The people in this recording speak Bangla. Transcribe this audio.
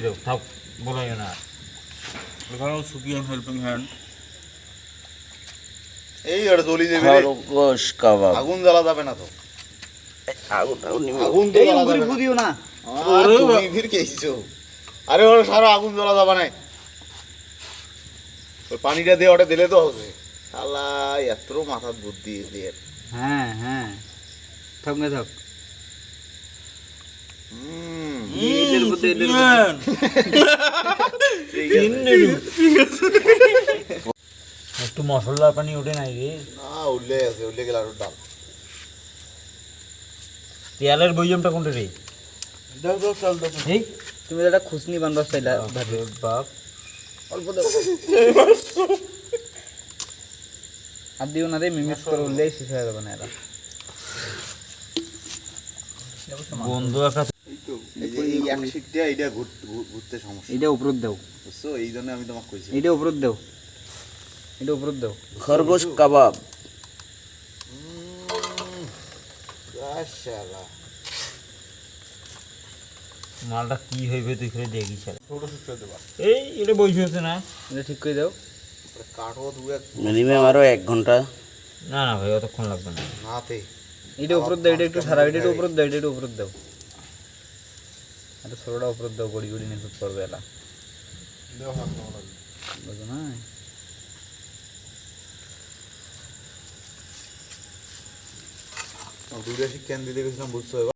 দিয়ে দাও থাক বলাই না। এখানেও সুকিয়ান হেল্পিং হ্যান্ড এই আর জ্বলি। খরগোশ কাবাব। আগুন জ্বালা যাবে না তো। আগুন আগুন যাবে না। তুমি ফির কেছো আরে ওরা সারা আগুন জ্বালা যাবে না। ওই পানিটা দিয়ে ওটা দিলে তো হবে। আল্লাহ এত মাথার বুদ্ধি দিয়ে। হ্যাঁ হ্যাঁ। থাক না থাক। হুম। একটু মশলার পানি ওঠে নাই রে। আছে উল্লে গেলে আরও ডাল তেলের বইজমটা কোনটা রে? দাও দাও চাল দাও এই। তুমি একটা খুশনি বানবার চাইলা। ভাবি বাপরে বাপ অল্প দাও। আর দিও না রে মিমিক্স করে উঠলে শেষ হয়ে যাবে না এরা। বন্ধু একটা এই এক শিটটা এইটা ঘুর- ঘুর- ঘুরতে সমস্যা। এটা উপরত দাও। বুঝছ? এই জন্য আমি তোমাকে কইছি। এটা উপরত দাও। এটা উপরত দাও। খরগোশ কাবাব। মালটা কি হইবে তুই করে দেখি স্যার ছোট দেবা এই এটা বইছে হচ্ছে না? এটা ঠিক করে দাও। দু এক মিনিমাম আরও এক ঘণ্টা। না না ভাই অতক্ষণ লাগবে না। নাতে। এটা উপরত দাও এটা একটু সারা এটা উপরত দাও এটা উপর দাও। এটা ছোটটা উপরত দাও গড়ি গড়ি নিয়ে করবে এলা বুঝো না দুইটা শিক্ষা দিতে গেছিলাম বুঝছ এবার